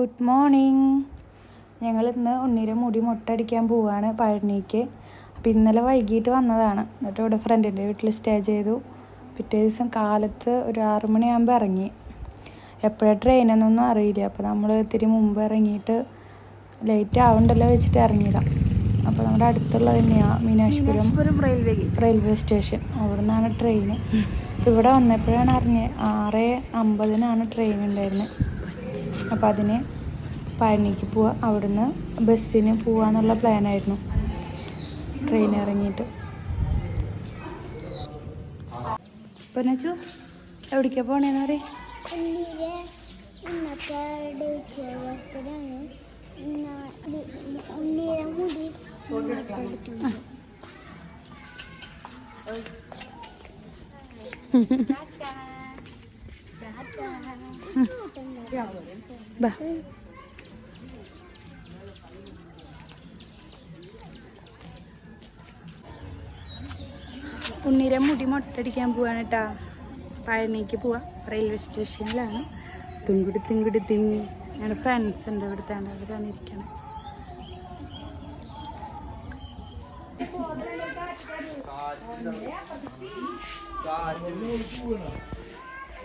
Good morning ഞങ്ങൾ ഇന്ന് ഉണ്ണീരെ മുടി മുട്ടടിക്കാൻ പോവാണ് പഴനിക്ക്. അപ്പോൾ ഇന്നലെ വൈകിട്ട് വന്നതാണ്. എന്നിട്ട് ഇവിടെ ഫ്രണ്ടിന്റെ വീട്ടിൽ സ്റ്റേ ചെയ്തു. പിറ്റേ ദിവസം കാലത്ത് ഒരു ആറു മണിയാകുമ്പോൾ ഇറങ്ങി. എപ്പോഴാണ് ട്രെയിനെന്നൊന്നും അറിയില്ല. അപ്പോൾ നമ്മൾ ഇത്തിരി മുമ്പ് ഇറങ്ങിയിട്ട് ലേറ്റ് ആവണ്ടല്ലോ വെച്ചിട്ട് ഇറങ്ങിയതാണ് അപ്പോൾ നമ്മുടെ അടുത്തുള്ളത് തന്നെയാണ് മീനാക്ഷിപുരം റെയിൽവേ റെയിൽവേ സ്റ്റേഷൻ അവിടെ നിന്നാണ് ട്രെയിൻ ഇവിടെ വന്നപ്പോഴാണ് അറിഞ്ഞത് ആറ് അമ്പതിനാണ് ട്രെയിൻ ഉണ്ടായിരുന്നത് അപ്പോൾ അതിന് പഴനിക്ക് പോവാ. അവിടുന്ന് ബസ്സിന് പോവാന്നുള്ള പ്ലാനായിരുന്നു. ട്രെയിൻ ഇറങ്ങിയിട്ട്. പൊന്നച്ചു എവിടേക്കാ പോണേന്ന് പറയും? ബാ ഉണ്ണിരെ മുടി മൊട്ടടിക്കാൻ പോവാണ് കേട്ടാ പഴനിക്ക് പോവാ. റെയിൽവേ സ്റ്റേഷനിലാണ്. തിങ്കിടി തിങ്കിടി തിങ്ങി ഞങ്ങളുടെ ഫ്രണ്ട്സ് ഉണ്ട് ഇവിടുത്തെ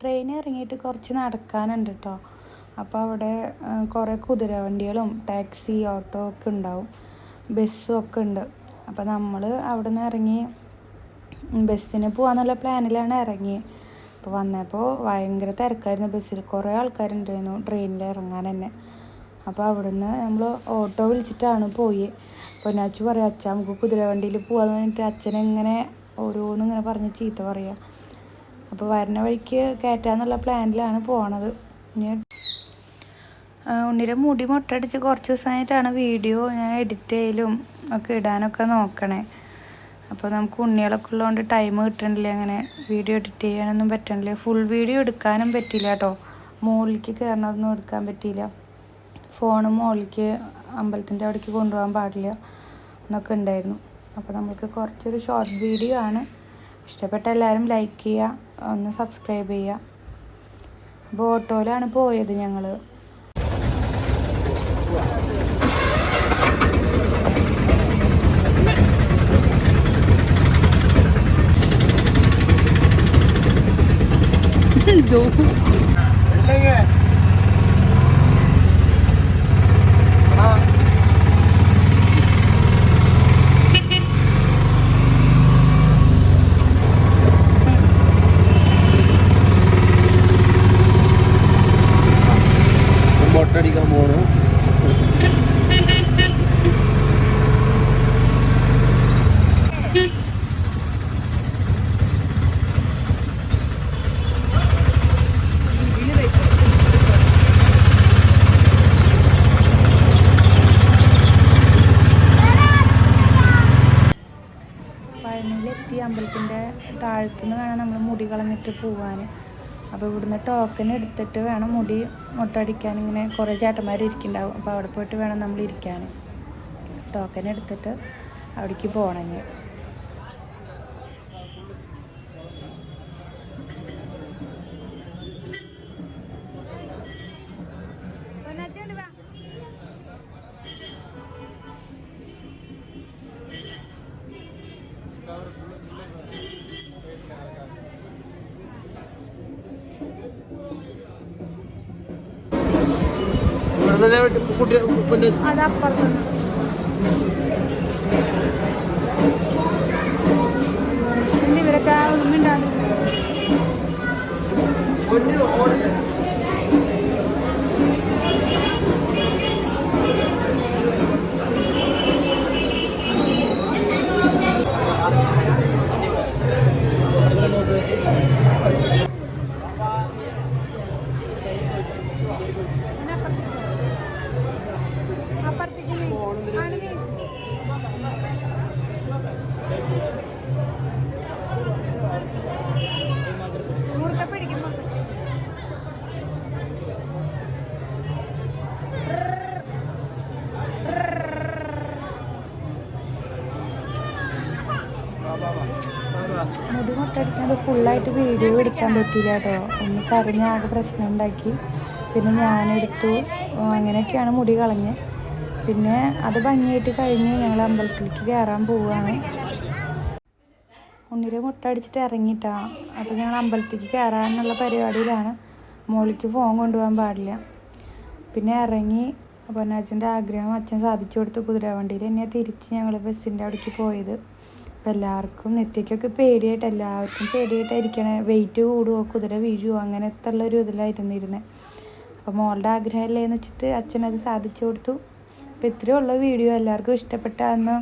ട്രെയിൻ ഇറങ്ങിയിട്ട് കുറച്ച് നടക്കാനുണ്ട് കേട്ടോ അപ്പോൾ അവിടെ കുറേ കുതിരവണ്ടികളും ടാക്സി ഓട്ടോ ഒക്കെ ഉണ്ടാവും. ബസ്സും ഒക്കെ ഉണ്ട്. അപ്പോൾ നമ്മൾ അവിടെ നിന്ന് ഇറങ്ങി ബസ്സിന് പോകാന്നുള്ള പ്ലാനിലാണ് ഇറങ്ങി. അപ്പോൾ വന്നപ്പോൾ ഭയങ്കര തിരക്കായിരുന്നു. ബസ്സിൽ കുറേ ആൾക്കാരുണ്ടായിരുന്നു ട്രെയിനിൽ ഇറങ്ങാൻ തന്നെ. അപ്പോൾ അവിടുന്ന് നമ്മൾ ഓട്ടോ വിളിച്ചിട്ടാണ് പോയി. അപ്പോൾ നാച്ചു പറയാം അച്ഛ നമുക്ക് കുതിരവണ്ടിയിൽ പോകാമെന്ന് പറഞ്ഞിട്ട് അച്ഛനെങ്ങനെ ഓരോന്നും ഇങ്ങനെ പറഞ്ഞ് ചീത്ത പറയുക അപ്പോൾ വരുന്ന വഴിക്ക് കയറ്റാന്നുള്ള പ്ലാനിലാണ് പോണത്. ഉണ്ണിയുടെ മുടി മുട്ടടിച്ച് കുറച്ച് ദിവസമായിട്ടാണ് വീഡിയോ ഞാൻ എഡിറ്റ് ചെയ്യലും ഒക്കെ ഇടാനൊക്കെ നോക്കണേ. അപ്പോൾ നമുക്ക് ഉണ്ണികളൊക്കെ ഉള്ളതുകൊണ്ട് ടൈം കിട്ടണില്ല അങ്ങനെ വീഡിയോ എഡിറ്റ് ചെയ്യാനൊന്നും പറ്റണില്ല? ഫുൾ വീഡിയോ എടുക്കാനും പറ്റില്ല കേട്ടോ. മുകളിലേക്ക് കയറണതൊന്നും എടുക്കാൻ പറ്റിയില്ല. ഫോണ് മുകളിലേക്ക് അമ്പലത്തിന്റെ അവിടേക്ക് കൊണ്ടുപോകാൻ പാടില്ല എന്നൊക്കെ ഉണ്ടായിരുന്നു. അപ്പോൾ നമുക്ക് കുറച്ചൊരു ഷോർട്ട് വീഡിയോ ആണ്. ഇഷ്ടപ്പെട്ട എല്ലാവരും ലൈക്ക് ചെയ്യുക ഒന്ന് സബ്സ്ക്രൈബ് ചെയ്യുക. അപ്പോൾ ഓട്ടോയിലാണ് പോയത് ഞങ്ങൾ ബോട്ടടിക്കാൻ പോണു. പഴനിയിലെത്തി അമ്പലത്തിന്റെ താഴത്തുനിന്ന് വേണം നമ്മൾ മുടി കളഞ്ഞിട്ട് പോകാൻ അപ്പോൾ ഇവിടുന്ന് ടോക്കൺ എടുത്തിട്ട് വേണം മുടി മുട്ടടിക്കാൻ. ഇങ്ങനെ കുറേ ചേട്ടന്മാർ ഇരിക്കുന്നുണ്ടാവും. അപ്പോൾ അവിടെ പോയിട്ട് വേണം നമ്മൾ ഇരിക്കാൻ. ടോക്കൺ എടുത്തിട്ട് അവിടേക്ക് പോകണമെങ്കിൽ തന്നെ കുട്ടി പിന്നെ ഇവരൊക്കെ ഒന്നുമിണ്ടാണ് പൊന്നു മുടി മുട്ടടിക്കാണ്ട് ഫുള്ളായിട്ട് വീഡിയോ എടുക്കാൻ പറ്റില്ല കേട്ടോ. ഒന്ന് കരഞ്ഞ ആകെ പ്രശ്നം ഉണ്ടാക്കി. പിന്നെ ഞാനെടുത്തു. അങ്ങനെയൊക്കെയാണ് മുടി കളഞ്ഞ്. പിന്നെ അത് ഭംഗിയായിട്ട് കഴിഞ്ഞ് ഞങ്ങൾ അമ്പലത്തിലേക്ക് കയറാൻ പോവുകയാണ് ഉണ്ണിര മുട്ട അടിച്ചിട്ട് ഇറങ്ങിയിട്ടാ. അപ്പോൾ ഞങ്ങൾ അമ്പലത്തിലേക്ക് കയറാനുള്ള പരിപാടിയിലാണ്. മോളിക്ക് ഫോൺ കൊണ്ടുപോകാൻ പാടില്ല. പിന്നെ ഇറങ്ങി. പൊന്നാച്ചന്റെ ആഗ്രഹം അച്ഛൻ സാധിച്ചു കൊടുത്തു കുതിരവണ്ടിയിൽ തന്നെയാണ് തിരിച്ച് ഞങ്ങൾ ബസ്സിന്റെ അവിടേക്ക് പോയത്. അപ്പോൾ എല്ലാവർക്കും നിത്യയ്ക്കൊക്കെ പേടിയായിട്ട് എല്ലാവർക്കും പേടിയായിട്ടായിരിക്കണേ. വെയിറ്റ് കൂടുമോ കുതിര വീഴുമോ അങ്ങനത്തെ ഉള്ളൊരു ഇതിലായിരുന്നിരുന്നത് അപ്പോൾ മോളുടെ ആഗ്രഹമല്ലേ എന്ന് വെച്ചിട്ട് അച്ഛനത് സാധിച്ചു കൊടുത്തു. അപ്പോൾ ഇത്രയേ വീഡിയോ. എല്ലാവർക്കും ഇഷ്ടപ്പെട്ടാന്ന്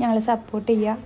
ഞങ്ങൾ സപ്പോർട്ട് ചെയ്യുക